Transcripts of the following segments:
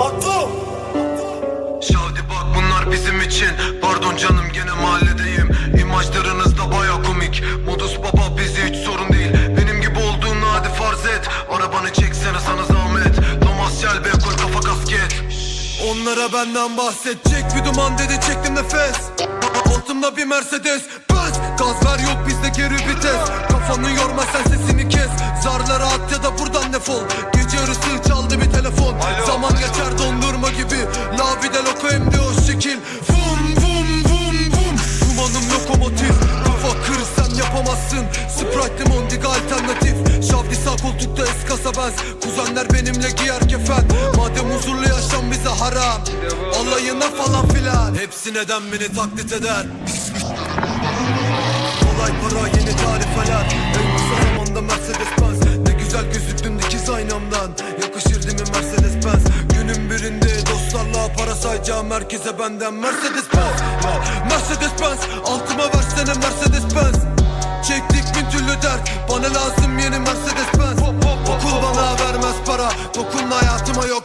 Batu! Şadi bak bunlar bizim için. Pardon canım gene mahalledeyim. İmajlarınız da baya komik. Modus baba bizi hiç sorun değil. Benim gibi olduğunu hadi farz et. Arabanı çeksene sana zahmet. Domasyal be koy kafa kasket. Onlara benden bahsedecek bir duman dedi çektim nefes. Altımda bir Mercedes Benz Gaz ver yok bizde geri vites. Kafanı yorma sen sesini kes. Zarlara at ya da buradan sen yapamazsın Sprite limondiga alternatif. Şavdi sağ koltukta eskasa benz Kuzenler benimle giyer kefen Madem huzurlu yaşam bize haram. Alayına falan filan. Hepsi neden beni taklit eder? Kolay para yeni tarifeler En kısa zamanda Mercedes Benz Ne güzel gözüktün dikiz aynamdan. Yakışır değil Mercedes Benz Günün birinde dostlarla para sayacağım Herkese benden Mercedes Benz Mercedes Benz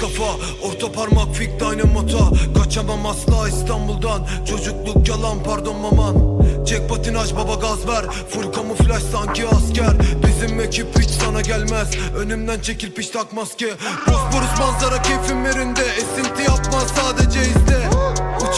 Kafa Orta parmak fik dynamota. Kaçamam asla İstanbul'dan. Çocukluk yalan pardon maman. Çek patinaj baba gaz ver. Full kamuflaj sanki asker. Bizim ekip hiç sana gelmez. Önümden çekil piş tak maske. Bosporus manzara keyfim yerinde. Esinti yapma sadece izle. Uçuyorum